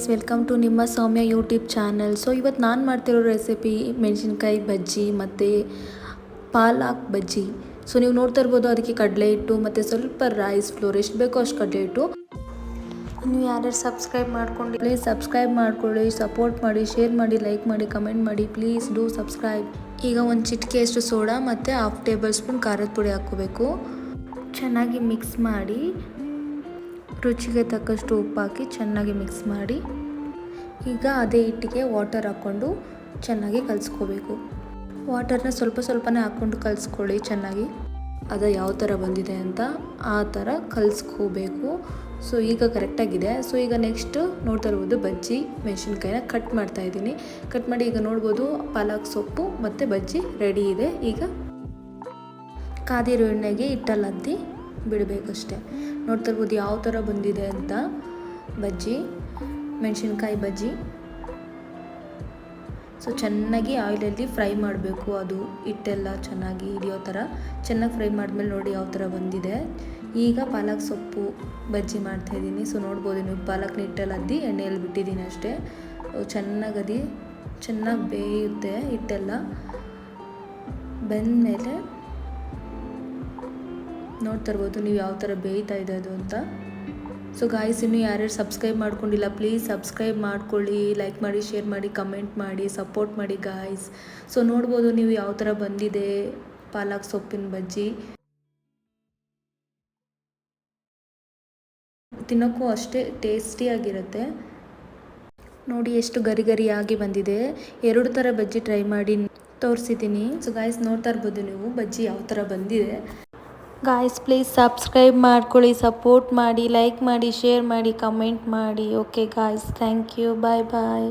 Guys welcome to ನಿಮ್ಮ ಸೌಮ್ಯ YouTube channel so ಇವತ್ತು ನಾನು ಮಾಡ್ತಿರೋ ರೆಸಿಪಿ ಮೆಣಸಿನ್ಕಾಯಿ ಬಜ್ಜಿ ಮತ್ತು ಪಾಲಾಕ್ ಬಜ್ಜಿ. ಸೊ ನೀವು ನೋಡ್ತಾ ಇರ್ಬೋದು ಅದಕ್ಕೆ ಕಡಲೆ ಹಿಟ್ಟು ಮತ್ತು ಸ್ವಲ್ಪ ರೈಸ್ ಫ್ಲೋರ್ ಎಷ್ಟು ಬೇಕೋ ಅಷ್ಟು ಕಡಲೆ ಹಿಟ್ಟು. ನೀವು ಯಾರ್ಯಾರು ಸಬ್ಸ್ಕ್ರೈಬ್ ಮಾಡ್ಕೊಂಡು ಪ್ಲೀಸ್ ಸಬ್ಸ್ಕ್ರೈಬ್ ಮಾಡ್ಕೊಳ್ಳಿ ಸಪೋರ್ಟ್ ಮಾಡಿ ಶೇರ್ ಮಾಡಿ ಲೈಕ್ ಮಾಡಿ ಕಮೆಂಟ್ ಮಾಡಿ ಪ್ಲೀಸ್ ಡೂ ಸಬ್ಸ್ಕ್ರೈಬ್ ಈಗ ಒಂದು ಚಿಟಿಕೆಯಷ್ಟು ಸೋಡಾ ಮತ್ತು ಹಾಫ್ ಟೇಬಲ್ ಸ್ಪೂನ್ ಖಾರದ ಪುಡಿ ಹಾಕೋಬೇಕು ಚೆನ್ನಾಗಿ ಮಿಕ್ಸ್ ಮಾಡಿ. ರುಚಿಗೆ ತಕ್ಕಷ್ಟು ಉಪ್ಪು ಹಾಕಿ ಚೆನ್ನಾಗಿ ಮಿಕ್ಸ್ ಮಾಡಿ, ಈಗ ಅದೇ ಹಿಟ್ಟಿಗೆ ವಾಟರ್ ಹಾಕ್ಕೊಂಡು ಚೆನ್ನಾಗಿ ಕಲಿಸ್ಕೋಬೇಕು. ವಾಟರ್ನ ಸ್ವಲ್ಪ ಸ್ವಲ್ಪನೇ ಹಾಕ್ಕೊಂಡು ಕಲಿಸ್ಕೊಳ್ಳಿ ಚೆನ್ನಾಗಿ. ಅದು ಯಾವ ಥರ ಬಂದಿದೆ ಅಂತ ಆ ಥರ ಕಲಿಸ್ಕೋಬೇಕು. ಸೊ ಈಗ ಕರೆಕ್ಟಾಗಿದೆ. ಸೊ ಈಗ ನೆಕ್ಸ್ಟ್ ನೋಡ್ತಾ ಇರ್ಬೋದು ಬಜ್ಜಿ. ಮೆಣಸಿನ್ಕಾಯಿನ ಕಟ್ ಮಾಡ್ತಾ ಇದ್ದೀನಿ. ಕಟ್ ಮಾಡಿ ಈಗ ನೋಡ್ಬೋದು ಪಾಲಕ್ ಸೊಪ್ಪು ಮತ್ತು ಬಜ್ಜಿ ರೆಡಿ ಇದೆ. ಈಗ ಕಾದಿರೋ ಎಣ್ಣೆಗೆ ಹಿಟ್ಟಲ್ಲಿ ಬಿಡಬೇಕಷ್ಟೆ. ನೋಡ್ತಾ ಇರ್ಬೋದು ಯಾವ ಥರ ಬಂದಿದೆ ಅಂತ. ಬಜ್ಜಿ, ಮೆಣಸಿನ್ಕಾಯಿ ಬಜ್ಜಿ. ಸೊ, ಚೆನ್ನಾಗಿ ಆಯಿಲಲ್ಲಿ ಫ್ರೈ ಮಾಡಬೇಕು ಅದು. ಹಿಟ್ಟೆಲ್ಲ ಚೆನ್ನಾಗಿ ಹಿಡಿಯೋ ಥರ. ಚೆನ್ನಾಗಿ ಫ್ರೈ ಮಾಡಿದ್ಮೇಲೆ ನೋಡಿ ಯಾವ ಥರ ಬಂದಿದೆ. ಈಗ ಪಾಲಕ್ ಸೊಪ್ಪು ಬಜ್ಜಿ ಮಾಡ್ತಾಯಿದ್ದೀನಿ ಸೊ, ನೋಡ್ಬೋದು ನೀವು ಪಾಲಕ್ನ ಹಿಟ್ಟಲ್ಲಿ ಅದ್ದಿ ಎಣ್ಣೆಯಲ್ಲಿ ಬಿಟ್ಟಿದ್ದೀನಿ ಅಷ್ಟೇ. ಚೆನ್ನಾಗಿ ಅದಿ ಚೆನ್ನಾಗಿ ಬೇಯುತ್ತೆ ಹಿಟ್ಟೆಲ್ಲ. ಬೆಂದಮೇಲೆ ನೋಡ್ತಾ ಇರ್ಬೋದು, ನೀವು ಯಾವ ಥರ ಬೇಯ್ತಾ ಇದೆ ಅದು ಅಂತ. ಸೊ ಗಾಯ್ಸ್ ಇನ್ನೂ ಯಾರ್ಯಾರು ಸಬ್ಸ್ಕ್ರೈಬ್ ಮಾಡ್ಕೊಂಡಿಲ್ಲ ಪ್ಲೀಸ್ ಸಬ್ಸ್ಕ್ರೈಬ್ ಮಾಡ್ಕೊಳ್ಳಿ ಲೈಕ್ ಮಾಡಿ ಶೇರ್ ಮಾಡಿ ಕಮೆಂಟ್ ಮಾಡಿ ಸಪೋರ್ಟ್ ಮಾಡಿ ಗಾಯ್ಸ್ ಸೊ ನೋಡ್ಬೋದು ನೀವು ಯಾವ ಥರ ಬಂದಿದೆ ಪಾಲಕ್ ಸೊಪ್ಪಿನ ಬಜ್ಜಿ. ತಿನ್ನೋಕ್ಕೂ ಅಷ್ಟೇ ಟೇಸ್ಟಿಯಾಗಿರುತ್ತೆ ನೋಡಿ ಎಷ್ಟು ಗರಿ ಗರಿಯಾಗಿ ಬಂದಿದೆ. ಎರಡು ಥರ ಬಜ್ಜಿ ಟ್ರೈ ಮಾಡಿ ತೋರಿಸಿದ್ದೀನಿ. ಸೊ ಗಾಯ್ಸ್ ನೋಡ್ತಾ ಇರ್ಬೋದು ನೀವು ಬಜ್ಜಿ ಯಾವ ಥರ ಬಂದಿದೆ. ಗಾಯ್ಸ್ ಪ್ಲೀಸ್ ಸಬ್ಸ್ಕ್ರೈಬ್ ಮಾಡ್ಕೊಳ್ಳಿ ಸಪೋರ್ಟ್ ಮಾಡಿ ಲೈಕ್ ಮಾಡಿ ಶೇರ್ ಮಾಡಿ ಕಮೆಂಟ್ ಮಾಡಿ. Okay guys thank you bye bye